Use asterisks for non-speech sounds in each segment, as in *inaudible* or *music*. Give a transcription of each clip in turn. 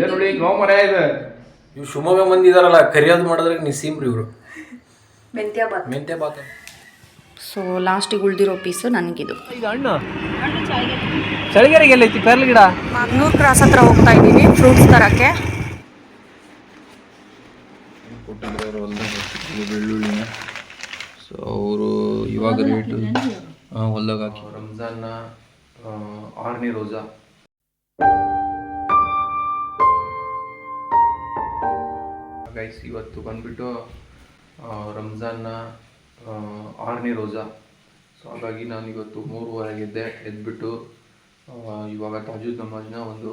ಏನ್ ನೋಡಿ ನೋ ಮರ ಇದೆ. ಇವ್ ಶಿವಮೊಗ್ಗ ಮಂದಿ ಇದಾರಲ್ಲ ಕರಿಯೋದು ಮಾಡಿದ್ರೆ ನಿಸೀಮ್ರಿ ಇವರು. ಮೆಂತ್ಯ ಬಾತ್ ಮೆಂತೆ ಬಾತ ಸೊ ಲಾಸ್ಟಿಗೆ ಉಳ್ದಿರೋ ಪೀಸು ನನಗಿದು. ಇದು ಹಣ್ಣು ಚಳಿಗೆರೆಗೆ ಎಲ್ಲೈತಿ ಪೆರ್ಲ್ ಗಿಡ? ಮಗ್ನೂರ್ ಕ್ರಾಸ್ ಹತ್ರ ಹೋಗ್ತಾ ಇದ್ದೀವಿ ಫ್ರೂಟ್ಸ್ ತರಕ್ಕೆ. ಕೊಟ್ಟಿದ್ರು ಹೊಲ್ದಾಗ ಬೆಳ್ಳುಳ್ಳಿನ. ಸೊ ಅವರು ಇವಾಗ ರೇಟು ಹೊಲ್ದಾಗ ಹಾಕಿ ರಂಜಾನ್ ಆರನೇ ರೋಜಾ. ಗೈಸ್ ಇವತ್ತು ಬಂದ್ಬಿಟ್ಟು ರಂಜಾನ್ನ ಆರನೇ ರೋಜಾ. ಸೊ ಹಾಗಾಗಿ ನಾನು ಇವತ್ತು ಮೂರುವರೆಗೆ ಎದ್ದೆ, ಎದ್ಬಿಟ್ಟು ಇವಾಗ ತಾಜುದ್ ನಮಾಜ್ನ ಒಂದು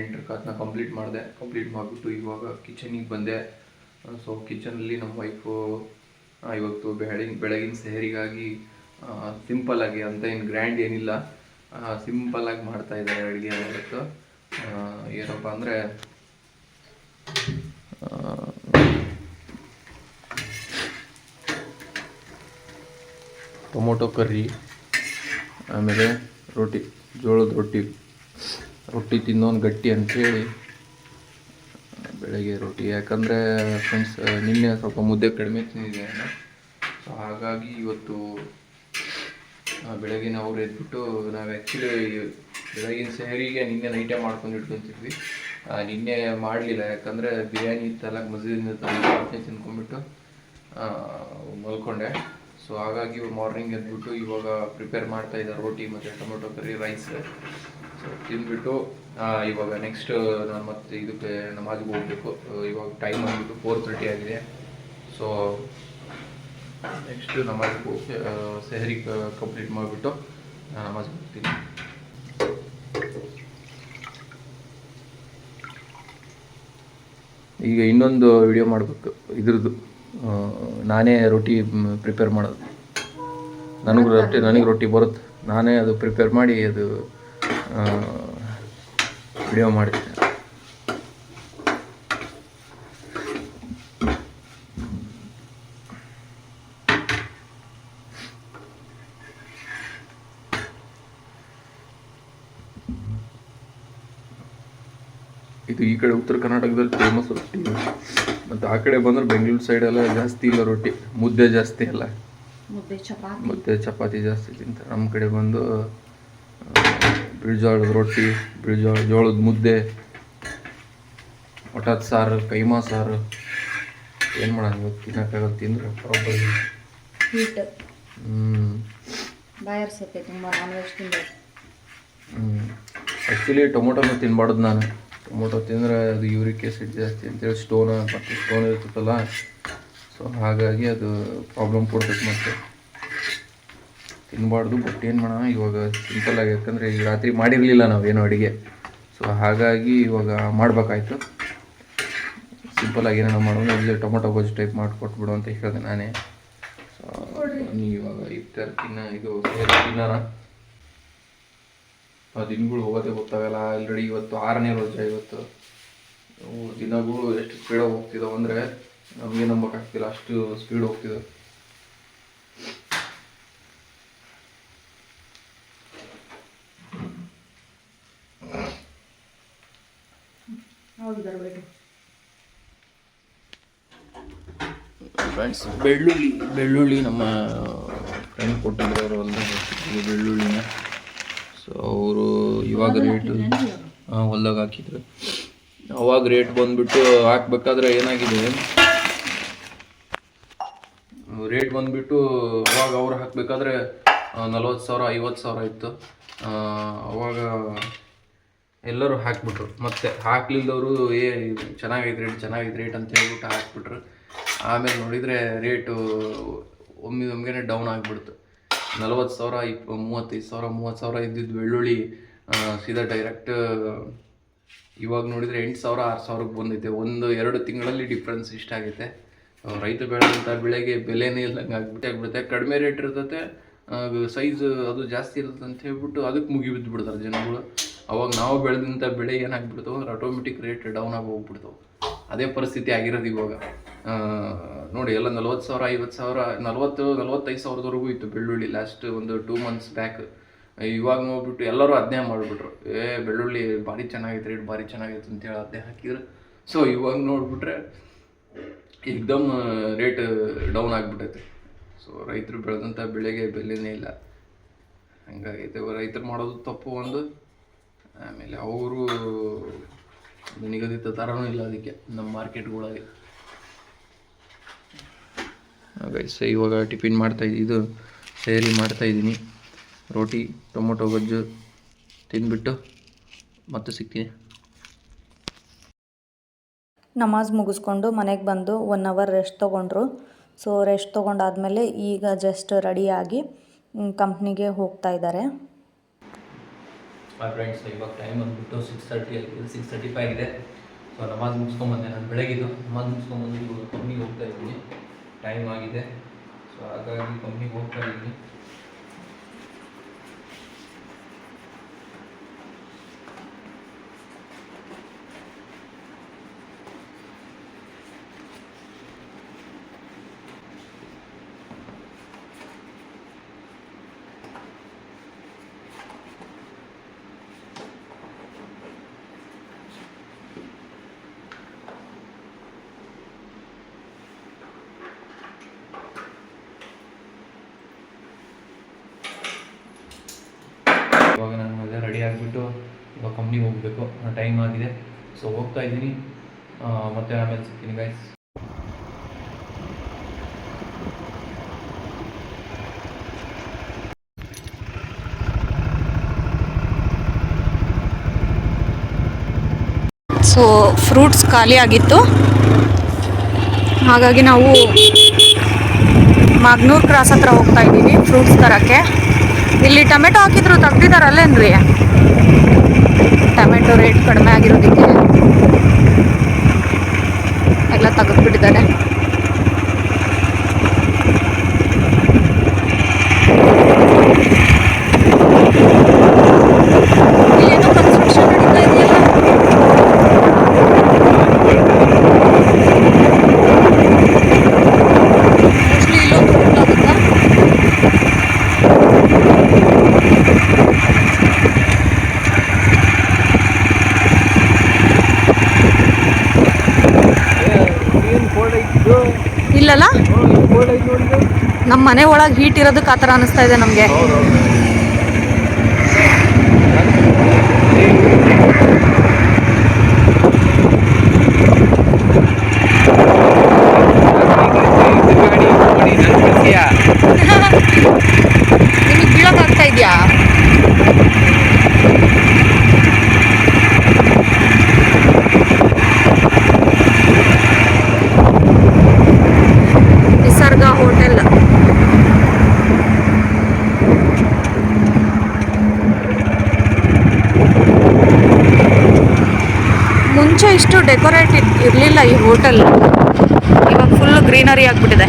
ಎಂಟರ್ ಕಾತ್ನ ಕಂಪ್ಲೀಟ್ ಮಾಡಿದೆ. ಕಂಪ್ಲೀಟ್ ಮಾಡಿಬಿಟ್ಟು ಇವಾಗ ಕಿಚನಿಗೆ ಬಂದೆ. ಸೊ ಕಿಚನಲ್ಲಿ ನಮ್ಮ ವೈಫು ಇವತ್ತು ಬೆಳಗಿನ ಬೆಳಗಿನ ಸೆಹರಿಗಾಗಿ ಸಿಂಪಲ್ಲಾಗಿ ಅಂತ ಏನು ಗ್ರ್ಯಾಂಡ್ ಏನಿಲ್ಲ. ಸಿಂಪಲ್ಲಾಗಿ ಮಾಡ್ತಾಯಿದ್ದಾರೆ ಅಡುಗೆ ಇವತ್ತು ಏನಪ್ಪ ಅಂದರೆ ಟೊಮೊಟೊ ಕರ್ರಿ, ಆಮೇಲೆ ರೊಟ್ಟಿ, ಜೋಳದ ರೊಟ್ಟಿ ರೊಟ್ಟಿ ತಿನ್ನೋನು ಗಟ್ಟಿ ಅಂಥೇಳಿ ಬೆಳಗ್ಗೆ ರೊಟ್ಟಿ. ಯಾಕಂದರೆ ಫ್ರೆಂಡ್ಸ್ ನಿನ್ನೆ ಸ್ವಲ್ಪ ಮುದ್ದೆ ಕಡಿಮೆ ತಿಂದಿದೆ ಸೊ ಹಾಗಾಗಿ ಇವತ್ತು ಬೆಳಗಿನ ಅವ್ರು ಎದ್ಬಿಟ್ಟು ನಾವು ಆ್ಯಕ್ಚುಲಿ ಬೆಳಗಿನ ಸೆಹರಿಗೆ ನಿನ್ನೆ ನೈಟೇ ಮಾಡ್ಕೊಂಡು ಇಟ್ಕೊತಿದ್ವಿ. ನಿನ್ನೆ ಮಾಡಲಿಲ್ಲ. ಯಾಕಂದರೆ ಬಿರಿಯಾನಿ ಇತ್ತಲ್ಲ ಮಸೀದಿನ ತಿನ್ಕೊಂಡ್ಬಿಟ್ಟು ಮಲ್ಕೊಂಡೆ. ಸೊ ಹಾಗಾಗಿ ಮಾರ್ನಿಂಗ್ ಎದ್ಬಿಟ್ಟು ಇವಾಗ ಪ್ರಿಪೇರ್ ಮಾಡ್ತಾ ಇದ್ದಾರೆ ರೋಟಿ ಮತ್ತು ಟೊಮೊಟೊ ಕರಿ ರೈಸ್ ಸೊ ತಿಂದ್ಬಿಟ್ಟು ಇವಾಗ ನೆಕ್ಸ್ಟ್ ನಾನು ಮತ್ತೆ ಇದಕ್ಕೆ ನಮಾಜ್ಗೆ ಹೋಗ್ಬೇಕು. ಇವಾಗ ಟೈಮ್ ಬಂದ್ಬಿಟ್ಟು ಫೋರ್ ತರ್ಟಿ ಆಗಿದೆ. ಸೊ ನೆಕ್ಸ್ಟ್ ನಮಾಜ್ಗೆ ಹೋಗಿ ಸೆಹರಿ ಕಂಪ್ಲೀಟ್ ಮಾಡಿಬಿಟ್ಟು ನಮಾಜ್ಗೆ ಹೋಗ್ತೀನಿ ಈಗ ಇನ್ನೊಂದು ವಿಡಿಯೋ ಮಾಡಬೇಕು, ಇದ್ರದ್ದು. ನಾನೇ ರೊಟ್ಟಿ ಪ್ರಿಪೇರ್ ಮಾಡೋದು. ನನಗೆ ರೊಟ್ಟಿ ನನಗೆ ರೊಟ್ಟಿ ಬರುತ್ತೆ. ನಾನೇ ಅದು ಪ್ರಿಪೇರ್ ಮಾಡಿ ಅದು ವಿಡಿಯೋ ಮಾಡ್ತೀನಿ ಇದು ಈ ಕಡೆ ಉತ್ತರ ಕರ್ನಾಟಕದಲ್ಲಿ ಫೇಮಸ್ ರೊಟ್ಟಿ. ಮತ್ತು ಆ ಕಡೆ ಬಂದ್ರೆ ಬೆಂಗಳೂರು ಸೈಡೆಲ್ಲ ಜಾಸ್ತಿ ಇಲ್ಲ ರೊಟ್ಟಿ. ಮುದ್ದೆ ಜಾಸ್ತಿ ಅಲ್ಲ. ಮುದ್ದೆ ಚಪಾತಿ. ಮುದ್ದೆ ಚಪಾತಿ ಜಾಸ್ತಿ ತಿಂತಾರೆ. ನಮ್ಮ ಕಡೆ ಬಂದು ಬಿಳಿಜೋಳದ ರೊಟ್ಟಿ ಬಿಳಿಜೋಳ ಜೋಳದ ಮುದ್ದೆ ಒಟಾದ ಸಾರು ಕೈಮಾ ಸಾರು. ಏನು ಮಾಡೋಣ ಇವತ್ತು? ತಿನ್ನೋಕ್ಕಾಗಲ್ಲ ತಿಂದ್ರೆ ಪ್ರಾಬ್ಲಮ್ ಹೀಟ್ ಹ್ಞೂ ಬಾಯರ್ಸತ್ತೆ ತುಂಬ ನಾನ್ ವೆಜ್ ತಿಂದರೆ ಆ್ಯಕ್ಚುಲಿ ಟೊಮೊಟೊನ ತಿನ್ಬಾರ್ದು ನಾನು. ಟೊಮೊಟೊ ತಿಂದರೆ ಅದು ಯೂರಿಕ್ ಆ್ಯಸಿಡ್ ಜಾಸ್ತಿ ಅಂತೇಳಿ ಸ್ಟೋನ್ ಮತ್ತು ಸ್ಟೋನ್ ಇರ್ತದಲ್ಲ ಸೊ ಹಾಗಾಗಿ ಅದು ಪ್ರಾಬ್ಲಮ್ ಕೊಡ್ತೈತೆ ಮತ್ತೆ. ತಿನ್ನಬಾರ್ದು ಬಟ್ ಏನು ಮಾಡೋಣ? ಇವಾಗ ಸಿಂಪಲ್ ಆಗಿ, ಯಾಕಂದರೆ ಈಗ ರಾತ್ರಿ ಮಾಡಿರಲಿಲ್ಲ ನಾವೇನು ಅಡುಗೆ. ಸೊ ಹಾಗಾಗಿ ಇವಾಗ ಮಾಡಬೇಕಾಯ್ತು. ಆಗಿ ಏನೇನೋ ಮಾಡೋಣ ಇಲ್ಲಿ ಟೊಮೊಟೊ ಗೊಜ್ಜು ಟೈಪ್ ಮಾಡಿಕೊಟ್ಬಿಡು ಅಂತ ಹೇಳಿದೆ ನಾನೇ. ಸೊ ಇವಾಗ ಇಫ್ತಾರ್ ತಿನ್ನ ಇದು ತಿನ್ನೋಣ. ದಿನಗಳು ಹೋಗೋದೇ ಗೊತ್ತಾಗಲ್ಲ. ಆಲ್ರೆಡಿ ಇವತ್ತು ಆರನೇ ರೋಜ ಇವತ್ತು. ದಿನಗಳು ಎಷ್ಟು ಸ್ಪೀಡಾಗಿ ಹೋಗ್ತಿದ್ದಾವೆ ಅಂದರೆ ನಮಗೆ ನಂಬಕ್ಕಾಗ್ತಿಲ್ಲ ಅಷ್ಟು ಸ್ಪೀಡ್ ಹೋಗ್ತಿದೆ ಫ್ರೆಂಡ್ಸ್ ಬೆಳ್ಳುಳ್ಳಿ ಬೆಳ್ಳುಳ್ಳಿ ನಮ್ಮ ಫ್ರೆಂಡ್ ಕೊಟ್ಟಿದ್ರು ಅವರು ಒಂದು ಬೆಳ್ಳುಳ್ಳಿನ. ಸೊ ಅವರು ಇವಾಗ ರೇಟ್ ಹೊಲ್ದಾಗ ಹಾಕಿದ್ರು. ಅವಾಗ ರೇಟ್ ಬಂದ್ಬಿಟ್ಟು ಹಾಕ್ಬೇಕಾದ್ರೆ ಏನಾಗಿದೆ? ರೇಟ್ ಬಂದ್ಬಿಟ್ಟು ಅವಾಗ ಅವ್ರು ಹಾಕಬೇಕಾದ್ರೆ ನಲ್ವತ್ತು ಸಾವಿರ ಐವತ್ತು ಸಾವಿರ ಇತ್ತು. ಅವಾಗ ಎಲ್ಲರೂ ಹಾಕ್ಬಿಟ್ರು. ಮತ್ತೆ ಹಾಕ್ಲಿಲ್ಲದವರು ಏ ಚೆನ್ನಾಗಿದೆ ಚೆನ್ನಾಗೈತೆ ರೇಟ್ ಚೆನ್ನಾಗಿದೆ ರೇಟ್ ಅಂತ ಹೇಳ್ಬಿಟ್ಟು ಹಾಕ್ಬಿಟ್ರು. ಆಮೇಲೆ ನೋಡಿದರೆ ರೇಟು ಒಮ್ಮೆ ಡೌನ್ ಆಗಿಬಿಡ್ತು. ನಲವತ್ತು ಸಾವಿರ, ಇಪ್, ಮೂವತ್ತೈದು ಸಾವಿರ, ಮೂವತ್ತು ಸಾವಿರ ಇದ್ದಿದ್ದು ಬೆಳ್ಳುಳ್ಳಿ ಸೀದಾ ಡೈರೆಕ್ಟ್ ಇವಾಗ ನೋಡಿದರೆ ಎಂಟು ಸಾವಿರ, ಆರು ಸಾವಿರಕ್ಕೆ ಬಂದೈತೆ. ಒಂದು, ಎರಡು ತಿಂಗಳಲ್ಲಿ ಡಿಫ್ರೆನ್ಸ್ ಇಷ್ಟಾಗೈತೆ ರೈತ ಬೆಳೆದಂಥ ಬೆಳೆಗೆ ಬೆಲೆನೇ ಇಲ್ಲಂಗೆ ಆಗ್ಬಿಟ್ಟೆ, ಆಗ್ಬಿಡುತ್ತೆ. ಕಡಿಮೆ ರೇಟ್ ಇರ್ತೈತೆ ಸೈಜ್ ಅದು ಜಾಸ್ತಿ ಇರುತ್ತೆ ಅಂತ ಹೇಳ್ಬಿಟ್ಟು ಅದಕ್ಕೆ ಮುಗಿ ಬಿದ್ದುಬಿಡ್ತಾರೆ ಜನಗಳು. ಅವಾಗ ನಾವು ಬೆಳೆದಂಥ ಬೆಳೆ ಏನಾಗ್ಬಿಡ್ತಾವೆ, ಅಂದ್ರೆ ಆಟೋಮೆಟಿಕ್ ರೇಟ್ ಡೌನ್ ಆಗಿ ಹೋಗ್ಬಿಡ್ತಾವೆ. ಅದೇ ಪರಿಸ್ಥಿತಿ ಆಗಿರೋದು ಇವಾಗ. ನೋಡಿ, ಎಲ್ಲ ನಲ್ವತ್ತು ಸಾವಿರ, ಐವತ್ತು ಸಾವಿರ, ನಲ್ವತ್ತು, ನಲ್ವತ್ತೈದು ಸಾವಿರದವರೆಗೂ ಇತ್ತು ಬೆಳ್ಳುಳ್ಳಿ ಲಾಸ್ಟ್ ಒಂದು ಟೂ ಮಂತ್ಸ್ ಬ್ಯಾಕ್ ಇವಾಗ ನೋಡ್ಬಿಟ್ಟು ಎಲ್ಲರೂ ಅದನ್ನೇ ಮಾಡಿಬಿಟ್ರು. ಏ, ಬೆಳ್ಳುಳ್ಳಿ ಭಾರಿ ಚೆನ್ನಾಗಿತ್ತು ರೇಟ್ ಭಾರಿ ಚೆನ್ನಾಗೈತೆ ಅಂತೇಳಿ ಅದನ್ನೇ ಹಾಕಿದ್ರು. ಸೊ ಇವಾಗ ನೋಡಿಬಿಟ್ರೆ ಏಕ್ದಮ್ ರೇಟ್ ಡೌನ್ ಆಗಿಬಿಟ್ಟೈತೆ. ಸೊ ರೈತರು ಬೆಳೆದಂಥ ಬೆಳೆಗೆ ಬೆಲೆನೇ ಇಲ್ಲ. ಹಂಗಾಗೈತೆ. ರೈತರು ಮಾಡೋದು ತಪ್ಪು ಒಂದು. ಆಮೇಲೆ ಅವರು ನಿಗದಿತ ಥರನೂ ಇಲ್ಲ ಅದಕ್ಕೆ, ನಮ್ಮ ಮಾರ್ಕೆಟ್ಗಳಾಗೆ ಗೈಸ್ ಇವಾಗ ಟಿಫಿನ್ ಮಾಡ್ತಾ ಇದು ಸೇರಿ ಮಾಡ್ತಾ ಇದ್ದೀನಿ. ರೋಟಿ ಟೊಮೊಟೊ ಗೊಜ್ಜು ತಿಂದ್ಬಿಟ್ಟು ಮತ್ತೆ ಸಿಗ್ತೀನಿ. ನಮಾಜ್ ಮುಗಿಸ್ಕೊಂಡು ಮನೆಗೆ ಬಂದು ಒನ್ ಅವರ್ ರೆಸ್ಟ್ ತೊಗೊಂಡ್ರು. ಸೊ ರೆಸ್ಟ್ ತೊಗೊಂಡಾದ್ಮೇಲೆ ಈಗ ಜಸ್ಟ್ ರೆಡಿಯಾಗಿ ಕಂಪ್ನಿಗೆ ಹೋಗ್ತಾ ಇದ್ದಾರೆ. ಫ್ರೆಂಡ್ಸ್ ಇವಾಗ ಟೈಮ್ ಬಂದುಬಿಟ್ಟು ಸಿಕ್ಸ್ ತರ್ಟಿ ಆಗಿದೆ ಸಿಕ್ಸ್ ತರ್ಟಿ ಫೈವ್ ಇದೆ. ಸೊ ನಮಾಜ್ ಮುಗಿಸ್ಕೊಂಬಂದೆ ನಾನು ಬೆಳಗಿದ್ದು. ನಮಾಜ್ ಮುಗಿಸ್ಕೊಂಬಂದು ಇವಾಗ ಕಂಪ್ನಿಗೆ ಹೋಗ್ತಾ ಇದ್ದೀನಿ. ಟೈಮ್ ಆಗಿದೆ. ಸೊ ಹಾಗಾಗಿ ಕಂಪ್ನಿಗೆ ಹೋಗ್ತಾ ಇದ್ದೀನಿ ಇವಾಗ ನಾನು ಎಲ್ಲ ರೆಡಿ ಆಗಿಬಿಟ್ಟು ಇವಾಗ ಕಂಪ್ನಿಗೆ ಹೋಗಬೇಕು ಟೈಮ್ ಆಗಿದೆ. ಸೊ ಹೋಗ್ತಾ ಇದ್ದೀನಿ. ಮತ್ತೆ ಆಮೇಲೆ ಸಿಗ್ತೀನಿ ಗೈಸ್ ಸೊ ಫ್ರೂಟ್ಸ್ ಖಾಲಿ ಆಗಿತ್ತು. ಹಾಗಾಗಿ ನಾವು ಮಾಗ್ನೂರ್ ಕ್ರಾಸ್ ಹತ್ರ ಹೋಗ್ತಾ ಇದ್ದೀವಿ ಫ್ರೂಟ್ಸ್ ತರಕ್ಕೆ. ಇಲ್ಲಿ ಟೊಮೆಟೊ ಹಾಕಿದ್ರು ತೆಗ್ದಿದಾರಲ್ಲೇನ್ರಿ? ಟೊಮೆಟೊ ರೇಟ್ ಕಡಿಮೆ ಆಗಿರೋದಕ್ಕೆ ಎಲ್ಲ ತೆಗೆದ್ಬಿಟ್ಟಿದ್ದಾರೆ. ಇಲ್ಲಲ್ಲ? ನಮ್ಮ ಮನೆ ಒಳಗೆ ಹೀಟ್ ಇರೋದಕ್ಕೆ ಆ ಥರ ಅನಿಸ್ತಾ ಇದೆ ನಮಗೆ ನಿಮಗೆ ಬೀಳೋಕ್ಕಾಗ್ತಾ ಇದೆಯಾ ನಿಸರ್ಗ ಹೋಟೆಲ್ ಮುಂಚೆ ಇಷ್ಟು ಡೆಕೋರೇಟ್ ಇರಲಿಲ್ಲ ಈ ಹೋಟೆಲ್. ಇವಾಗ ಫುಲ್ ಗ್ರೀನರಿ ಆಗಿಬಿಟ್ಟಿದೆ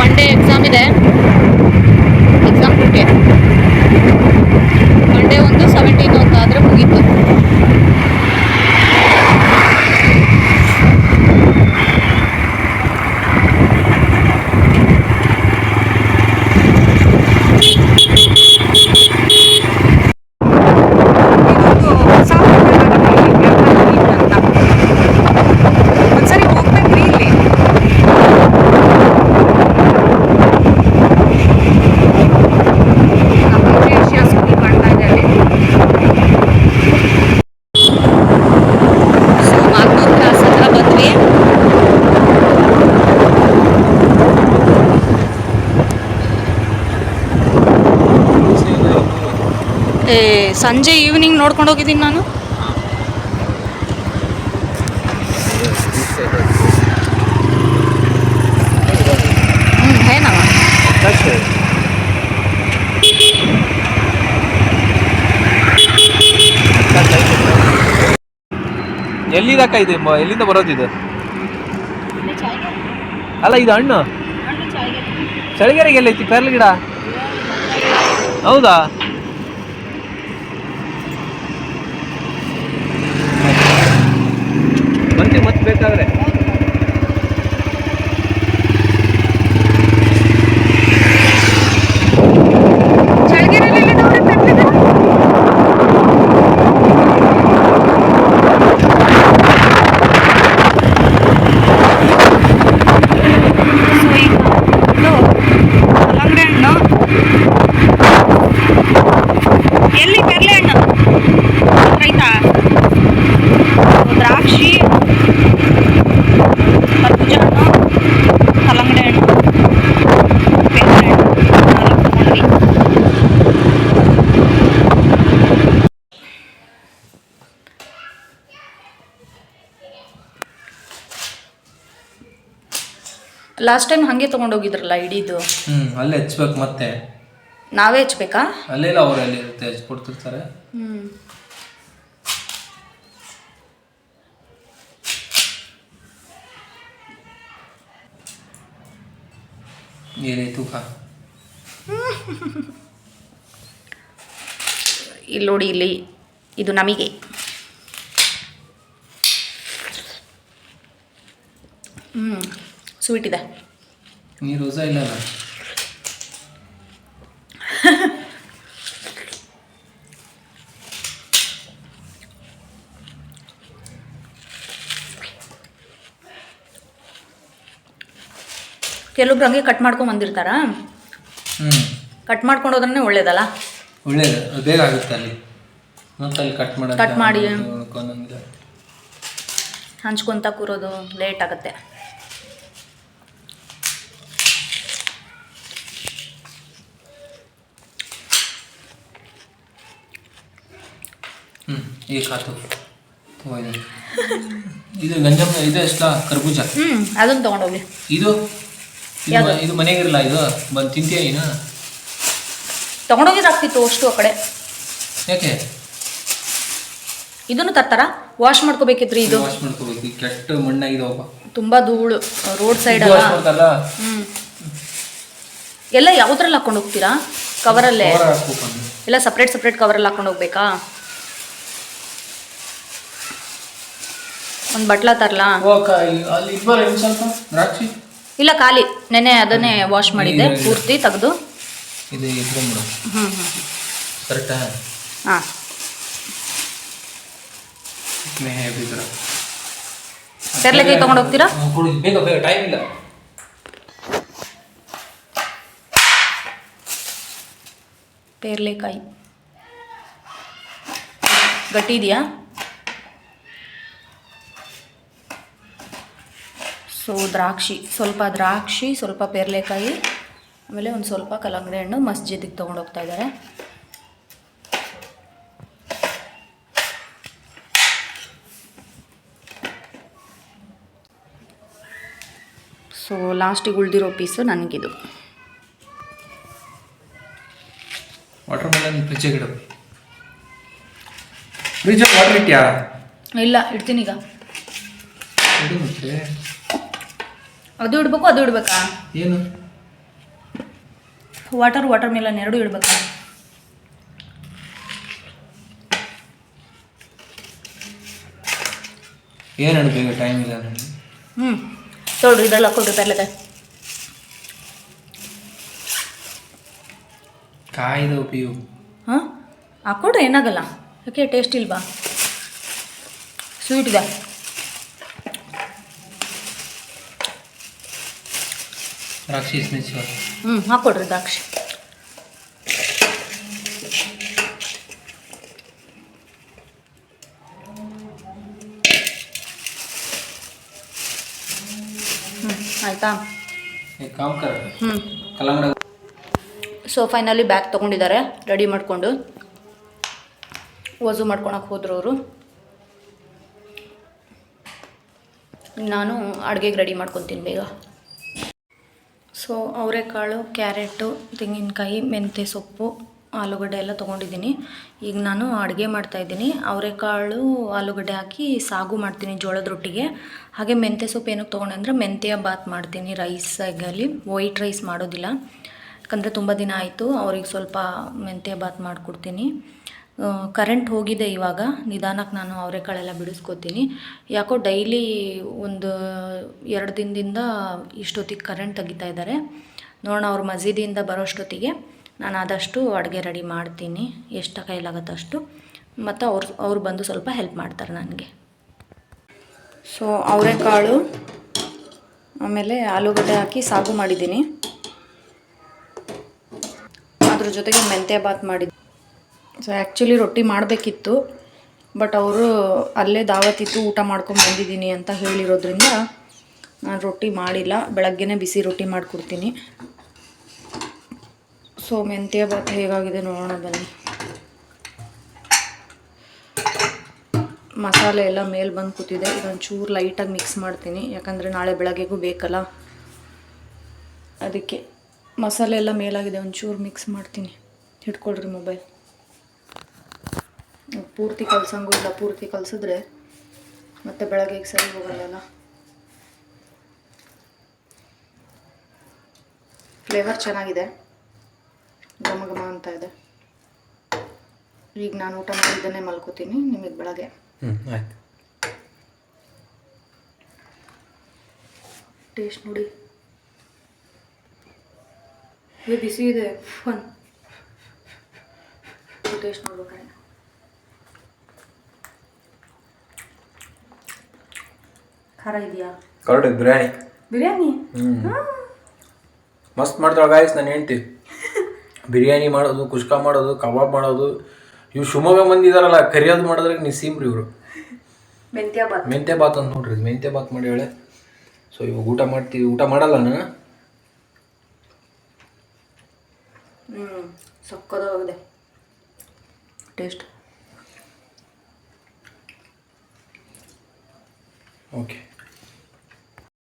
ಮಂಡೇ ಎಕ್ಸಾಮ್ ಇದೆ ಎಕ್ಸಾಮ್ ಡ್ಯೂಟಿ ಮಂಡೇ ಒಂದು ಸೆವೆಂಟೀನ್ ಅಂತ ಆದರೆ ಮುಗೀತು ಇದೊಂದು ಹೊಸ ಹೋಟೆಲ್ ಆಗುತ್ತೆ ಇಲ್ಲಿ ಅಂತ ಒಂದ್ಸರಿ ಹೋಗ್ಬೇಕ್ರಿ ಇಲ್ಲಿ ನಮ್ಮ ಏಷ್ಯಾ ಸ್ಕೂಲ್ ಕಾಣ್ತಾ ಇದೆ ಅಲ್ಲಿ ಸೊ ಮಾಗ್ನೂರ್ ಕ್ಲಾಸ್ ಹತ್ರ ಬಂದ್ವಿ ಏ ಸಂಜೆ ಈವ್ನಿಂಗ್ ನೋಡ್ಕೊಂಡು ಹೋಗಿದ್ದೀನಿ ನಾನು. ಹ್ಞೂ ಏನವ ಎಲ್ಲಿದಕ್ಕ ಇದು? ಎಲ್ಲಿಂದ ಬರೋದು ಇದು? ಅಲ್ಲ ಇದು ಹಣ್ಣು. ಚಳಿಗೆರೆಗೆ ಎಲ್ಲೈತಿ ಪೇರ್ಲ ಗಿಡ. ಹೌದಾ? ಬೇಕಾದ್ರೆ. ಲಾಸ್ಟ್ ಟೈಮ್ ಹಂಗೆ ತೊಗೊಂಡೋಗಿದ್ರಲ್ಲ ಇಡೀದು? ಹ್ಮ್ ಅಲ್ಲೇ ಹಚ್ಬೇಕು ಮತ್ತೆ. ನಾವೇ ಹಚ್ಬೇಕಾ? ಅಲ್ಲೆಲ್ಲ ಅವ್ರು ಅಲ್ಲಿ ಇರುತ್ತೆ ಹಚ್ಕೊಡ್ತಿರ್ತಾರೆ. ಹ್ಮ್. ಏನೇ ತೂಕ. ಇಲ್ಲಿ ನೋಡಿ ಇಲ್ಲಿ ಇದು ನಮಗೆ. ಹ್ಞೂ ಸ್ವೀಟ್ ಇದೆ ನೀರು ರೋಸಾ ಇಲ್ಲ ಕೆಲವೊಬ್ರು ಹಂಗೆ ಕಟ್ ಮಾಡ್ಕೊಂಡು ಬಂದಿರ್ತಾರಾ? ಕಟ್ ಮಾಡ್ಕೊಂಡು ಹೋದ್ರೆ ಒಳ್ಳೇದಲ್ಲ? ಒಳ್ಳೇದು. ಬೇಗ ಆಗುತ್ತೆ ಅಲ್ಲಿ. ಮತ್ತೆ ಅಲ್ಲಿ ಕಟ್ ಮಾಡೋದು ಕಟ್ ಮಾಡಿ. ಹಂಚ್ಕೊತ ಕೂರೋದು ಲೇಟ್ ಆಗುತ್ತೆ. ಹ್ಞೂ ಕಾತು ಇದು. ಗಂಜಮ್ಮ ಇದು ಎಷ್ಟಲ್ಲ ಕರ್ಬೂಜ? ಹ್ಞೂ ಅದನ್ನು ತೊಗೊಂಡೋಗ್ಲಿ ಇದು? ಇದು ಯಾವ್ದು? ಇರಲ್ಲ ಇದು ಮನೆಗಿರಲ್ಲ ಇದು? ಬಂದು ತಿಂತೀಯ ನೀನು? ತೊಗೊಂಡೋಗಿದ್ರೆ ಆಗ್ತಿತ್ತು ಅಷ್ಟು ಆ ಕಡೆ. ಯಾಕೆ? ಇದನ್ನು ತರ್ತಾರ? ವಾಶ್ ಮಾಡ್ಕೋಬೇಕಿದ್ರಿ ಇದು? ವಾಶ್ ಮಾಡ್ಕೋಬೇಕು. ಈ ಕೆಟ್ಟ ಮಣ್ಣಾಗಿದವಪ್ಪ ತುಂಬಾ ಧೂಳು ರೋಡ್ ಸೈಡ್ ಅಲ್ಲ. ಮಾಡ್ತಾರಲ್ಲ? ಹ್ಞೂ ಎಲ್ಲ ಯಾವುದ್ರಲ್ಲಿ ಹಾಕೊಂಡು ಹೋಗ್ತೀರಾ? ಕವರಲ್ಲೇ cover ಹಾಕ್ಬೇಕು ಅಂದ್ರು. ಎಲ್ಲ ಸಪ್ರೇಟ್ ಸಪ್ರೇಟ್ ಕವರಲ್ಲಿ ಹಾಕೊಂಡು ಹೋಗ್ಬೇಕಾ? ಒಂದು ಬಟ್ಲ ತರಲಾ? ದ್ರಾಕ್ಷಿ ಇಲ್ಲ ಖಾಲಿ. ನೆನೆ ಅದನ್ನೇ ವಾಶ್ ಮಾಡಿದ್ದೆ. ಪೂರ್ತಿ ತೆಗೆದು. ಇದು ಹ್ಞೂ ಹ್ಞೂ ಕರೆಕ್ಟಾ? ಹಾಂ. ಪೆರ್ಲೆಕಾಯಿ ತೊಗೊಂಡು ಹೋಗ್ತೀರಾ ಬೇಗ ಬೇಗ ಟೈಮ್ ಇಲ್ಲ. ಪೇರ್ಲೆಕಾಯಿ. ಗಟ್ಟಿ ಇದೆಯಾ? ಸೊ ದ್ರಾಕ್ಷಿ ಸ್ವಲ್ಪ ದ್ರಾಕ್ಷಿ ಸ್ವಲ್ಪ ಪೇರ್ಲೆಕಾಯಿ ಆಮೇಲೆ ಒಂದು ಸ್ವಲ್ಪ ಕಲ್ಲಂಗಡಿ ಹಣ್ಣು ಮಸ್ಜಿದಿಗೆ ತೊಗೊಂಡು ಹೋಗ್ತಾ ಇದ್ದಾರೆ. ಸೊ ಲಾಸ್ಟಿಗೆ ಉಳಿದಿರೋ ಪೀಸು ನನಗಿದು. ವಾಟರ್ ಮೆಲನ್ ಫ್ರಿಜ್ಜಿಗೆ ಇಡು ಫ್ರಿಜ್ಜಲ್ಲಿ ವಾಟರ್ ಇಟ್ಯಾ? ಇಲ್ಲ ಇಡ್ತೀನಿ ಈಗ. ಇಡು ಮತ್ತೆ. ಅದು ಇಡ್ಬೇಕು ಅದು ಇಡಬೇಕಾ? ಏನು? ವಾಟರ್ ವಾಟರ್ ಮೆಲನ್ ಎರಡು ಇಡಬೇಕಾ? ಏನು ಬೇಗ ಟೈಮ್ ಇಲ್ಲ ಹ್ಞೂ ತೊಗೊಳ್ರಿ ಇದೆಲ್ಲ ಕೊಡ್ರಿ ಪೆರ್ಲೆಕಾಯಿ ಕಾಯ್ದವು ಪಿಯು ಹಾಂ? ಹಾಕ್ಕೊಡ್ರಿ ಏನಾಗಲ್ಲ. ಯಾಕೆ ಟೇಸ್ಟ್ ಇಲ್ವಾ? ಸ್ವೀಟ್ ಇದೆ. ದ್ರಾಕ್ಷಿ ಹ್ಞೂ ಹಾಕ್ಕೊಡ್ರಿ ದ್ರಾಕ್ಷಿ. ಆಯಿತಾ? ಹ್ಞೂ ಸೊ ಫೈನಲಿ ಬ್ಯಾಗ್ ತೊಗೊಂಡಿದ್ದಾರೆ ರೆಡಿ ಮಾಡಿಕೊಂಡು. ವಜು ಮಾಡ್ಕೊಳಕ್ಕೆ ಹೋದ್ರು ಅವರು. ನಾನು ಅಡುಗೆಗೆ ರೆಡಿ ಮಾಡ್ಕೊತೀನಿ ಬೇಗ. ಸೊ ಅವರೆಕಾಳು, ಕ್ಯಾರೆಟು, ತೆಂಗಿನಕಾಯಿ ಮೆಂತ್ಯ ಸೊಪ್ಪು, ಆಲೂಗಡ್ಡೆ ಎಲ್ಲ ತೊಗೊಂಡಿದ್ದೀನಿ. ಈಗ ನಾನು ಅಡುಗೆ ಮಾಡ್ತಾಯಿದ್ದೀನಿ ಅವರೆಕಾಳು, ಆಲೂಗಡ್ಡೆ ಹಾಕಿ ಸಾಗು ಮಾಡ್ತೀನಿ ಜೋಳದ ರೊಟ್ಟಿಗೆ. ಹಾಗೆ ಮೆಂತ್ಯ ಸೊಪ್ಪು ಏನಕ್ಕೆ ತೊಗೊಂಡೆ ಅಂದರೆ ಮೆಂತ್ಯ ಬಾತ್ ಮಾಡ್ತೀನಿ ರೈಸ್ ಆಗಲಿ. ವೈಟ್ ರೈಸ್ ಮಾಡೋದಿಲ್ಲ. ಯಾಕಂದರೆ ತುಂಬ ದಿನ ಆಯಿತು, ಅವ್ರಿಗೆ ಸ್ವಲ್ಪ ಮೆಂತ್ಯ ಬಾತ್ ಮಾಡಿಕೊಡ್ತೀನಿ. ಕರೆಂಟ್ ಹೋಗಿದೆ ಇವಾಗ. ನಿಧಾನಕ್ಕೆ ನಾನು ಅವರೆಕಾಳೆಲ್ಲ ಬಿಡಿಸ್ಕೋತೀನಿ. ಯಾಕೋ ಡೈಲಿ ಒಂದು ಎರಡು ದಿನದಿಂದ ಇಷ್ಟೊತ್ತಿಗೆ ಕರೆಂಟ್ ತೆಗಿತಾ ಇದ್ದಾರೆ. ನೋಡೋಣ ಅವ್ರ ಮಸೀದಿಯಿಂದ ಬರೋಷ್ಟೊತ್ತಿಗೆ. ನಾನು ಆದಷ್ಟು ಅಡುಗೆ ರೆಡಿ ಮಾಡ್ತೀನಿ. ಎಷ್ಟು ಕೈಲಾಗತ್ತೋ ಅಷ್ಟು. ಮತ್ತು ಅವ್ರು ಅವ್ರು ಬಂದು ಸ್ವಲ್ಪ ಹೆಲ್ಪ್ ಮಾಡ್ತಾರೆ ನನಗೆ. ಸೊ ಅವರೆಕಾಳು, ಆಮೇಲೆ ಆಲೂಗಡ್ಡೆ ಹಾಕಿ ಸಾಗು ಮಾಡಿದ್ದೀನಿ. ಅದ್ರ ಜೊತೆಗೆ ಮೆಂತ್ಯ ಬಾತ್ ಮಾಡಿದ್ದೆ ಸೊ ಆ್ಯಕ್ಚುಲಿ ರೊಟ್ಟಿ ಮಾಡಬೇಕಿತ್ತು ಬಟ್ ಅವರು ಅಲ್ಲೇ ದಾವತಿತ್ತು ಊಟ ಮಾಡ್ಕೊಂಡು ಬಂದಿದ್ದೀನಿ ಅಂತ ಹೇಳಿರೋದ್ರಿಂದ ನಾನು ರೊಟ್ಟಿ ಮಾಡಿಲ್ಲ, ಬೆಳಗ್ಗೆನೇ ಬಿಸಿ ರೊಟ್ಟಿ ಮಾಡಿಕೊಡ್ತೀನಿ. ಸೊ ಮೆಂತ್ಯ ಬಾತ್ ಹೇಗಾಗಿದೆ ನೋಡೋಣ ಬನ್ನಿ. ಮಸಾಲೆ ಎಲ್ಲ ಮೇಲೆ ಬಂದು ಕೂತಿದೆ ಇದೊಂದು ಚೂರು ಲೈಟಾಗಿ ಮಿಕ್ಸ್ ಮಾಡ್ತೀನಿ, ಯಾಕಂದರೆ ನಾಳೆ ಬೆಳಗ್ಗೆಗೂ ಬೇಕಲ್ಲ. ಅದಕ್ಕೆ ಮಸಾಲೆ ಎಲ್ಲ ಮೇಲಾಗಿದೆ, ಒಂಚೂರು ಮಿಕ್ಸ್ ಮಾಡ್ತೀನಿ. ಹಿಡ್ಕೊಳ್ರಿ ಮೊಬೈಲ್ ಪೂರ್ತಿ ಕಲ್ಸಂಗೂ ಇಲ್ಲ ಪೂರ್ತಿ ಕಲಸಿದ್ರೆ ಮತ್ತೆ ಬೆಳಗ್ಗೆಗೆ ಸರಿ ಹೋಗಲ್ಲ ಫ್ಲೇವರ್ ಚೆನ್ನಾಗಿದೆ. ಘಮ ಘಮ ಅಂತ ಇದೆ. ಈಗ ನಾನು ಊಟ ಮಾಡಿದ್ದನ್ನೇ ಮಲ್ಕೋತೀನಿ ನಿಮಗೆ ಬೆಳಗ್ಗೆ. ಟೇಸ್ಟ್ ನೋಡಿ. ಬಿಸಿ ಇದೆ. ಫನ್. ಟೇಸ್ಟ್ ನೋಡ್ಬೇಕಾರೆ ಖಾರ ಇದೆಯಾ? ಕರಡು ಬಿರಿಯಾನಿ. ಬಿರಿಯಾನಿ? ಮಸ್ತ್ ಮಾಡ್ತಾಳೆ ಗಾಯಸ್ ನಾನು ಹೇಳ್ತಿ ಬಿರಿಯಾನಿ ಮಾಡೋದು ಕುಷ್ಕ ಮಾಡೋದು ಕಬಾಬ್ ಮಾಡೋದು. ಇವು ಶಿವಮೊಗ್ಗ ಮಂದಿ ಇದಾರಲ್ಲ ಕರಿಯೋದು ಮಾಡಿದ್ರೆ ನಿಸೀಮ್ರಿ ಇವರು. ಮೆಂತ್ಯ ಬಾತ್ ಮೆಂತ್ಯ ಬಾತ್ ಅಂತ ನೋಡ್ರಿ ಮೆಂತ್ಯ ಬಾತ್ ಮಾಡಿ ಹೇಳೆ ಸೊ ಇವಾಗ ಊಟ ಮಾಡ್ತೀವಿ ಊಟ ಮಾಡಲ್ಲ ನಾನು. ಹ್ಞೂ ಸಕ್ಕದಾಗಿದೆ ಟೇಸ್ಟ್ ಓಕೆ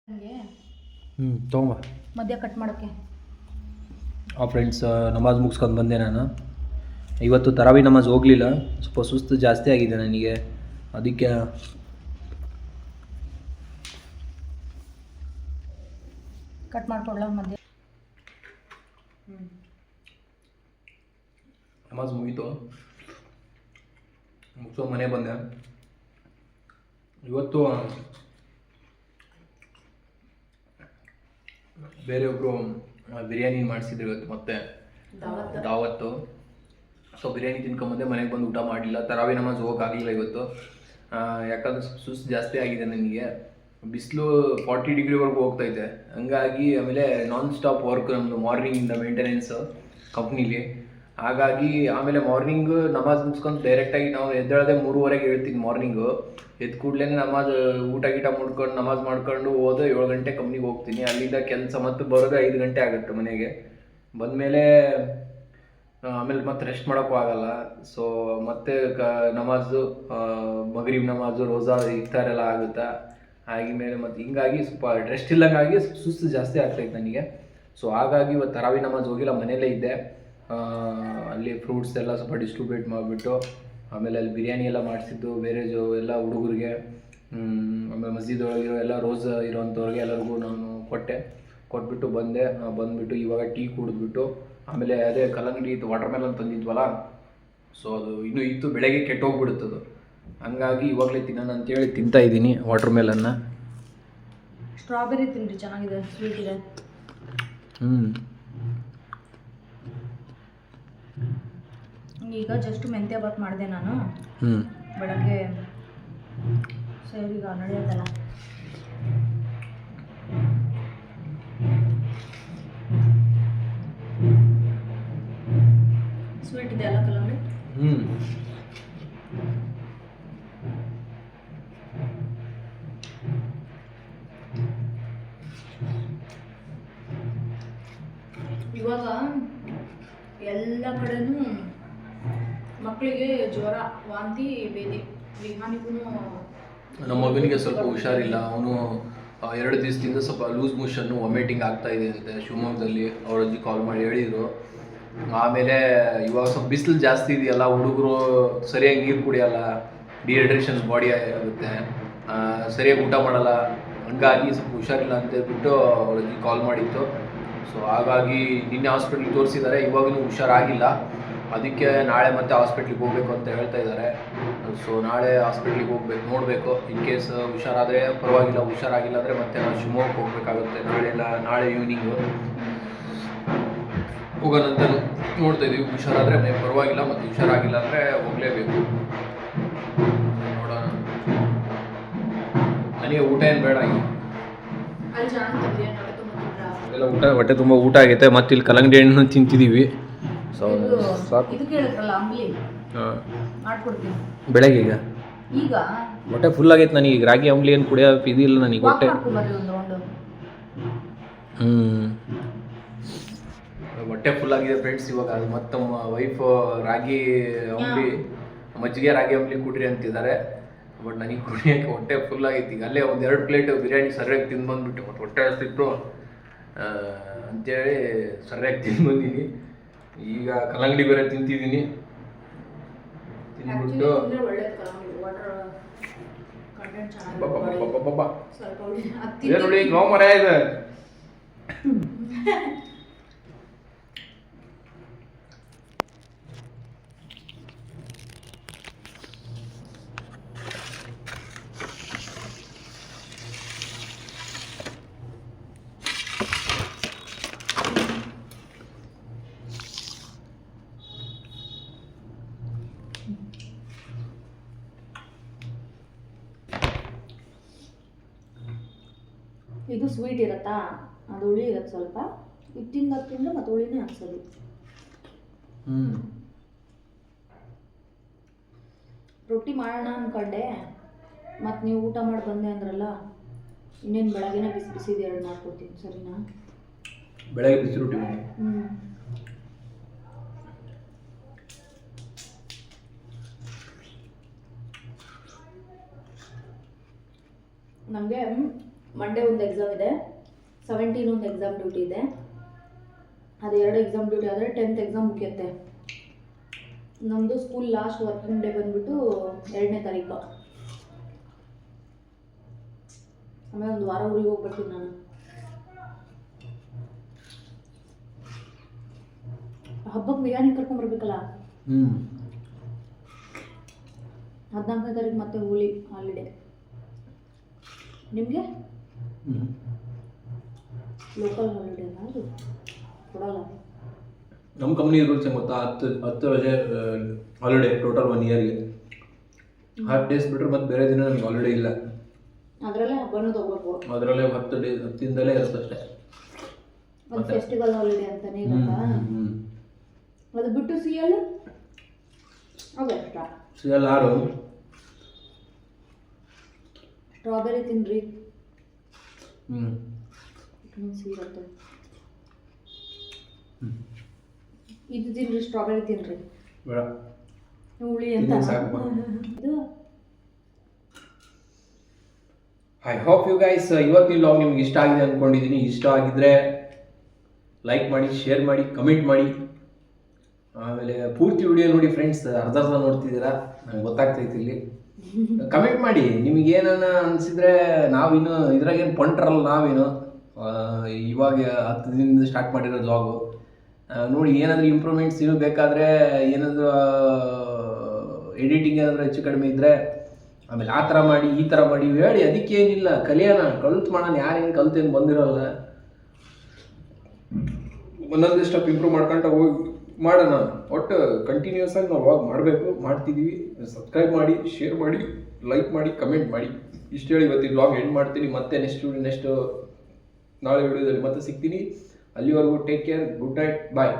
ಹ್ಞೂ ತೊಗೊಂಬ. ಮಧ್ಯ ಕಟ್ ಮಾಡೋಕ್ಕೆ ಆ ಫ್ರೆಂಡ್ಸ್ ನಮಾಜ್ ಮುಗಿಸ್ಕೊಂಡು ಬಂದೆ ನಾನು. ಇವತ್ತು ತರಾವಿ ನಮಾಜ್ ಹೋಗಲಿಲ್ಲ. ಸ್ವಲ್ಪ ಸುಸ್ತು ಜಾಸ್ತಿ ಆಗಿದೆ ನನಗೆ. ಅದಕ್ಕೆ ಕಟ್ ಮಾಡ್ಕೊಳ್ಳ ಮಧ್ಯ? ನಮಾಜ್ ಮುಗೀತು. ಮುಗಿಸೋ ಮನೆ ಬಂದೆ. ಇವತ್ತು ಬೇರೆಯೊಬ್ಬರು ಬಿರಿಯಾನಿ ಮಾಡಿಸಿದ್ರು ಇವತ್ತು ಮತ್ತೆ. ದಾವತ್ತು. ಸೊ ಬಿರಿಯಾನಿ ತಿನ್ಕೊಂಬಂದೆ ಮನೆಗೆ ಬಂದು ಊಟ ಮಾಡಲಿಲ್ಲ. ತರಾವಿ ನಮಾಜ್ ಹೋಗೋಕ್ಕಾಗಲಿಲ್ಲ ಇವತ್ತು. ಯಾಕಂದ್ರೆ ಸುಸ್ತು ಜಾಸ್ತಿ ಆಗಿದೆ ನನಗೆ. ಬಿಸಿಲು ಫಾರ್ಟಿ ಡಿಗ್ರಿವರೆಗೂ ಹೋಗ್ತಾ ಇದೆ ಹಂಗಾಗಿ ಆಮೇಲೆ ನಾನ್ ಸ್ಟಾಪ್ ವರ್ಕ್ ನಮ್ಮದು ಮಾರ್ನಿಂಗಿಂದ ಮೇಂಟೆನೆನ್ಸು ಕಂಪ್ನೀಲಿ ಹಾಗಾಗಿ ಆಮೇಲೆ ಮಾರ್ನಿಂಗ್ ನಮಾಜ್ ಮುಗಿಸ್ಕೊಂಡು ಡೈರೆಕ್ಟಾಗಿ ನಾವು ಎದ್ದೇಳದೆ ಮೂರುವರೆಗೆ ಹೇಳ್ತೀನಿ ಮಾರ್ನಿಂಗು ಎದ್ದು ಕೂಡಲೇ ನಮಾಜ್, ಊಟ ಗೀಟ ಮುಡ್ಕೊಂಡು, ನಮಾಜ್ ಮಾಡ್ಕೊಂಡು ಹೋದ ಏಳು ಗಂಟೆ ಕಂಪ್ನಿಗೆ ಹೋಗ್ತೀನಿ. ಅಲ್ಲಿಂದ ಕೆಲಸ ಮತ್ತು ಬರೋದು ಐದು ಗಂಟೆ ಆಗುತ್ತೆ ಮನೆಗೆ. ಬಂದಮೇಲೆ ಆಮೇಲೆ ಮತ್ತೆ ರೆಸ್ಟ್ ಮಾಡೋಕ್ಕೂ ಆಗಲ್ಲ. ಸೊ ಮತ್ತೆ ಕ, ನಮಾಜು ಮಗರೀಬ್ ನಮಾಜು, ರೋಜಾ ಇರ್ತಾರೆಲ್ಲ ಆಗುತ್ತಾ? ಹಾಗೆ ಮೇಲೆ ಮತ್ತು ಹಿಂಗಾಗಿ ಸ್ವಲ್ಪ ರೆಸ್ಟ್ ಇಲ್ಲಂಗಾಗಿ ಸುಸ್ತು ಜಾಸ್ತಿ ಆಗ್ತಾಯಿತ್ತು ನನಗೆ. ಸೊ ಹಾಗಾಗಿ ಇವತ್ತು ತರಾವಿ ನಮಾಜ್ ಹೋಗಿಲ್ಲ ಮನೆಯಲ್ಲೇ ಇದ್ದೆ. ಅಲ್ಲಿ ಫ್ರೂಟ್ಸ್ ಎಲ್ಲ ಸ್ವಲ್ಪ ಡಿಸ್ಟ್ರಿಬ್ಯೂಟ್ ಮಾಡಿಬಿಟ್ಟು ಆಮೇಲೆ ಅಲ್ಲಿ ಬಿರಿಯಾನಿ ಎಲ್ಲ ಮಾಡಿಸಿದ್ದು ಬೇರೆ ಜೋ ಎಲ್ಲ ಹುಡುಗರಿಗೆ ಆಮೇಲೆ ಮಸ್ಜಿದ್ ಒಳಗಿರೋ ಎಲ್ಲ ರೋಸ್ ಇರೋವಂಥವ್ರಿಗೆ ಎಲ್ಲರಿಗೂ ನಾನು ಕೊಟ್ಟೆ. ಕೊಟ್ಬಿಟ್ಟು ಬಂದೆ ಬಂದುಬಿಟ್ಟು ಇವಾಗ ಟೀ ಕುಡಿದ್ಬಿಟ್ಟು ಆಮೇಲೆ ಅದೇ ಕಲ್ಲಂಗಡಿ ಇತ್ತು ವಾಟರ್ ಮೆಲನ್ ತಂದಿದ್ವಲ್ಲ ಸೊ ಅದು ಇನ್ನೂ ಇತ್ತು ಬೆಳಗ್ಗೆ ಕೆಟ್ಟೋಗ್ಬಿಡುತ್ತದು ಹಂಗಾಗಿ ಇವಾಗಲೇ ತಿನ್ನೋಣ ಅಂತೇಳಿ ತಿಂತಾ ಇದ್ದೀನಿ ವಾಟರ್ ಮೆಲನ್ನ ಸ್ಟ್ರಾಬೆರಿ ತಿನ್ನಿರಿ ಚೆನ್ನಾಗಿದೆ ಸ್ವೀಟ್ ಇದೆ. ಹ್ಞೂ ಈಗ ಜಸ್ಟ್ ಮೆಂತ್ಯ ಬಾತ್ ಮಾಡಿದೆ ನಾನು. ಬೆಳಗ್ಗೆ ಸರಿ ಈಗ ನಡೆಯೋದಲ್ಲ ನಮ್ಮ ಮಗನಿಗೆ ಸ್ವಲ್ಪ ಹುಷಾರಿಲ್ಲ. ಅವನು ಎರಡು ದಿವಸದಿಂದ ಸ್ವಲ್ಪ ಲೂಸ್ ಮೋಷನ್ನು ವಾಮಿಟಿಂಗ್ ಆಗ್ತಾ ಇದೆ ಅಂತೆ. ಶಿವಮೊಗ್ಗದಲ್ಲಿ ಅವ್ರ ಅಜ್ಜಿ ಕಾಲ್ ಮಾಡಿ ಹೇಳಿದರು. ಆಮೇಲೆ ಇವಾಗ ಸ್ವಲ್ಪ ಬಿಸಿಲು ಜಾಸ್ತಿ ಇದೆಯಲ್ಲ, ಹುಡುಗರು ಸರಿಯಾಗಿ ನೀರು ಕುಡಿಯೋಲ್ಲ ಡಿಹೈಡ್ರೇಷನ್ ಬಾಡಿ ಆಗುತ್ತೆ ಸರಿಯಾಗಿ ಊಟ ಮಾಡಲ್ಲ. ಹಂಗಾಗಿ ಸ್ವಲ್ಪ ಹುಷಾರಿಲ್ಲ ಅಂತ ಹೇಳ್ಬಿಟ್ಟು ಅವ್ರ ಅಜ್ಜಿ ಕಾಲ್ ಮಾಡಿತ್ತು. ಸೊ ಹಾಗಾಗಿ ನಿನ್ನೆ ಹಾಸ್ಪಿಟ್ಲಿಗೆ ತೋರಿಸಿದ್ದಾರೆ. ಇವಾಗಲೂ ಹುಷಾರಾಗಿಲ್ಲ. ಅದಕ್ಕೆ ನಾಳೆ ಮತ್ತೆ ಹಾಸ್ಪಿಟ್ಲಿಗೆ ಹೋಗ್ಬೇಕು ಅಂತ ಹೇಳ್ತಾ ಇದ್ದಾರೆ. ಸೊ ನಾಳೆ ಹಾಸ್ಪಿಟ್ಲಿಗೆ ಹೋಗ್ಬೇಕು ನೋಡಬೇಕು. ಇನ್ ಕೇಸ್ ಹುಷಾರಾದರೆ ಪರವಾಗಿಲ್ಲ ಹುಷಾರಾಗಿಲ್ಲ ಅಂದರೆ ಮತ್ತೆ ನಾವು ಶಿವಮೊಗ್ಗಕ್ಕೆ ಹೋಗ್ಬೇಕಾಗುತ್ತೆ. ನಾಳೆ ನಾಳೆ ಈವ್ನಿಂಗು ಹೋಗೋಣ ಅಂತ ನೋಡ್ತಾ ಇದೀವಿ ಹುಷಾರಾದರೆ ಮೇ ಪರವಾಗಿಲ್ಲ ಮತ್ತು ಹುಷಾರಾಗಿಲ್ಲ ಅಂದರೆ ಹೋಗಲೇಬೇಕು. ನೋಡೋಣ. ನನಗೆ ಊಟ ಏನು ಬೇಡ ಎಲ್ಲ ಊಟ ಹೊಟ್ಟೆ ತುಂಬ ಊಟ ಆಗೈತೆ ಮತ್ತೆ ಇಲ್ಲಿ ಕಲ್ಲಂಗಡಿ ಹಣ್ಣು ತಿಂತಿದ್ದೀವಿ ಸೊ ಸಾಕು. ಇದು ಕೇಳಿದ್ರಲ್ಲ ಅಂಬ್ಲಿ. ಹಾಂ. ಮಾಡ್ಕೊಡ್ತೀನಿ. ಬೆಳಗ್ಗೆ ಈಗ? ಈಗ? ಹೊಟ್ಟೆ ಫುಲ್ ಆಗೈತೆ ನನಗೆ ಈಗ ರಾಗಿ ಅಂಬ್ಲಿ ಏನು ಕುಡಿಯೋ ಇಲ್ಲ ನನಗೆ ಹೊಟ್ಟೆ. ಹ್ಞೂ ಹೊಟ್ಟೆ ಫುಲ್ ಆಗಿದೆ ಫ್ರೆಂಡ್ಸ್ ಇವಾಗ ಅದು ಮತ್ತೆ ವೈಫ್ ರಾಗಿ ಅಂಬ್ಲಿ ಮಜ್ಜಿಗೆ ರಾಗಿ ಅಂಬ್ಲಿ ಕುಡ್ರಿ ಅಂತಿದ್ದಾರೆ. ಬಟ್ ನನಗೆ ಕುಡಿಯೋಕ್ಕೆ ಹೊಟ್ಟೆ ಫುಲ್ ಆಗೈತಿ. ಈಗ ಅಲ್ಲೇ ಒಂದು ಎರಡು ಪ್ಲೇಟ್ ಬಿರಿಯಾನಿ ಸರಿಯಾಗಿ ತಿಂದು ಬಂದ್ಬಿಟ್ಟು ಮತ್ತು ಹೊಟ್ಟೆ ಹಸ್ತಿತ್ತು ಆ, ಅಂತೇಳಿ ಸರಿಯಾಗಿ ತಿಂದು ಬಂದೀನಿ ಈಗ ಕಲ್ಲಂಗಡಿ ಬೇರೆ ತಿಂತಿದ್ದೀನಿ. ತಿಂದ್ಬಿಟ್ಟು ನೋಡಿ ನೋವು ಮರ ಇದೆ *laughs* ಇದು ಸ್ವೀಟ್ ಇರುತ್ತಾ? ಅದು ಹುಳಿ ಇರುತ್ತೆ ಸ್ವಲ್ಪ. ಇದು ತಿಂದು ತಿಂದು ಮತ್ತೆ ಹುಳಿನೇ ಹಾಕ್ಸೋದು. ರೊಟ್ಟಿ ಮಾಡೋಣ ಅಂದ್ಕೊಂಡೆ ಮತ್ತು ನೀವು ಊಟ ಮಾಡಿ ಬಂದೆ ಅಂದ್ರಲ್ಲ ಇನ್ನೇನು ಬೆಳಗ್ಗೆನೇ ಬಿಸಿ ಬಿಸಿ ಎರಡು ಮಾಡ್ಕೊಡ್ತೀನಿ ಸರಿನಾ? ಬೆಳಗ್ಗೆ ಬಿಸಿ ರೊಟ್ಟಿ ಮಾಡಿ. ಹ್ಞೂ ನಮಗೆ ಮಂಡೇ ಒಂದು ಎಕ್ಸಾಮ್ ಇದೆ ಸೆವೆಂಟೀನ್ ಒಂದು ಎಕ್ಸಾಮ್ ಡ್ಯೂಟಿ ಇದೆ. ಅದು ಎರಡು ಎಕ್ಸಾಮ್ ಡ್ಯೂಟಿ ಆದರೆ ಟೆಂತ್ ಎಕ್ಸಾಮ್ ಮುಗಿಯುತ್ತೆ. ನಮ್ಮದು ಸ್ಕೂಲ್ ಲಾಸ್ಟ್ ವರ್ಕಿಂಗ್ ಡೇ ಬಂದ್ಬಿಟ್ಟು ಎರಡನೇ ತಾರೀಕು. ಆಮೇಲೆ ಒಂದು ವಾರ ಊರಿಗೆ ಹೋಗ್ಬಿಡ್ತೀನಿ ನಾನು. ಹಬ್ಬಕ್ಕೆ ಬಿರಿಯಾನಿ ಕರ್ಕೊಂಬರ್ಬೇಕಲ್ಲ ಹದಿನಾಲ್ಕನೇ ತಾರೀಕು ಮತ್ತೆ ಹೋಳಿ ಹಾಲಿಡೇ ನಿಮಗೆ? ಲೋಕಲ್ ಹಾಲಿಡೇ ನಮ್ಮ ಕಂಪ್ನಿ ರೂಲ್ಸ್ ಏನು ಗೊತ್ತಾ? ಹತ್ತು ಹತ್ತು ರಜೆ ಹಾಲಿಡೇ ಟೋಟಲ್ ಒನ್ ಇಯರ್ಗೆ ಹತ್ತು ಡೇಸ್ ಬಿಟ್ಟರೆ ಮತ್ತೆ ಬೇರೆ ದಿನ ನಮ್ಗೆ ಹಾಲಿಡೇ ಇಲ್ಲ. ಅದರಲ್ಲೇ ಹಬ್ಬನೂ ತಗೋಬೇಕು. ಅದರಲ್ಲೇ ಹತ್ತು ಡೇ ಹತ್ತಿಂದಲೇ ಇರುತ್ತೆ ಅಷ್ಟೇ. ಒಂದು ಫೆಸ್ಟಿವಲ್ ಹಾಲಿಡೇ ಅಂತಾನೆ ಅದು ಬಿಟ್ಟು ಸಿ ಎಲ್ ಅದು ಎಕ್ಸ್ಟ್ರಾ ಸಿ ಎಲ್ ಆರು. ಸ್ಟ್ರಾಬೆರಿ ತಿನ್ರಿ. ಇದು ತಿನ್ರಿ ಸ್ಟ್ರಾಬೆರಿ ತಿನ್ರಿ. ಬೇಡ. ಹುಳಿ ಅಂತ. ಇದು? ಐ ಹೋಪ್ ಯು ಗೈಸ್ ಇವತ್ತಿನ ಲಾಗ್ ನಿಮ್ಗೆ ಇಷ್ಟ ಆಗಿದೆ ಅಂದ್ಕೊಂಡಿದ್ದೀನಿ ಇಷ್ಟ ಆಗಿದ್ರೆ ಲೈಕ್ ಮಾಡಿ ಶೇರ್ ಮಾಡಿ ಕಮೆಂಟ್ ಮಾಡಿ. ಆಮೇಲೆ ಪೂರ್ತಿ ವಿಡಿಯೋ ನೋಡಿ ಫ್ರೆಂಡ್ಸ್ ಅರ್ಧ ಅರ್ಧ ನೋಡ್ತಿದ್ದೀರಾ? ನಂಗೆ ಗೊತ್ತಾಗ್ತೈತಿ ಇಲ್ಲಿ. ಕಮೆಂಟ್ ಮಾಡಿ ನಿಮ್ಗೆ ಏನನ್ನ ಅನ್ಸಿದ್ರೆ ನಾವಿನ್ನು ಇದ್ರಾಗ ಏನು ಪಂಟ್ರಲ್ಲ ನಾವೇನು ಇವಾಗ ಹತ್ತು ದಿನದಿಂದ ಸ್ಟಾರ್ಟ್ ಮಾಡಿರೋ ಲಾಗು ನೋಡಿ, ಏನಾದರೂ ಇಂಪ್ರೂವ್ಮೆಂಟ್ಸ್ ಬೇಕಾದರೆ ಏನಾದರೂ ಎಡಿಟಿಂಗ್ ಏನಾದರೂ ಹೆಚ್ಚು ಕಡಿಮೆ ಇದ್ದರೆ ಆಮೇಲೆ ಆ ಥರ ಮಾಡಿ, ಈ ಥರ ಮಾಡಿ ಹೇಳಿ, ಅದಕ್ಕೇನಿಲ್ಲ, ಕಲಿಯೋಣ, ಕಲ್ತು ಮಾಡೋಣ ಯಾರೇನು ಕಲ್ತೇನು ಬಂದಿರೋಲ್ಲ. ಒಂದೊಂದು ಸ್ಟೆಪ್ ಇಂಪ್ರೂವ್ ಮಾಡ್ಕೊಂತ ಹೋಗಿ ಮಾಡೋಣ. ಒಟ್ಟು ಕಂಟಿನ್ಯೂಸ್ ಆಗಿ ನಾವು ವಾಗ್ ಮಾಡಬೇಕು ಮಾಡ್ತಿದ್ದೀವಿ ಸಬ್ಸ್ಕ್ರೈಬ್ ಮಾಡಿ ಶೇರ್ ಮಾಡಿ ಲೈಕ್ ಮಾಡಿ ಕಮೆಂಟ್ ಮಾಡಿ. ಇಷ್ಟು ಹೇಳಿ ಇವತ್ತಿನ ವ್ಲಾಗ್ ಎಂಡ್ ಮಾಡ್ತೀನಿ. ಮತ್ತೆ ನೆಕ್ಸ್ಟ್ ನೆಕ್ಸ್ಟ್ ನಾಳೆ ವಿಡಿಯೋದಲ್ಲಿ ಮತ್ತೆ ಸಿಗ್ತೀನಿ. ಅಲ್ಲಿವರೆಗೂ take care good night bye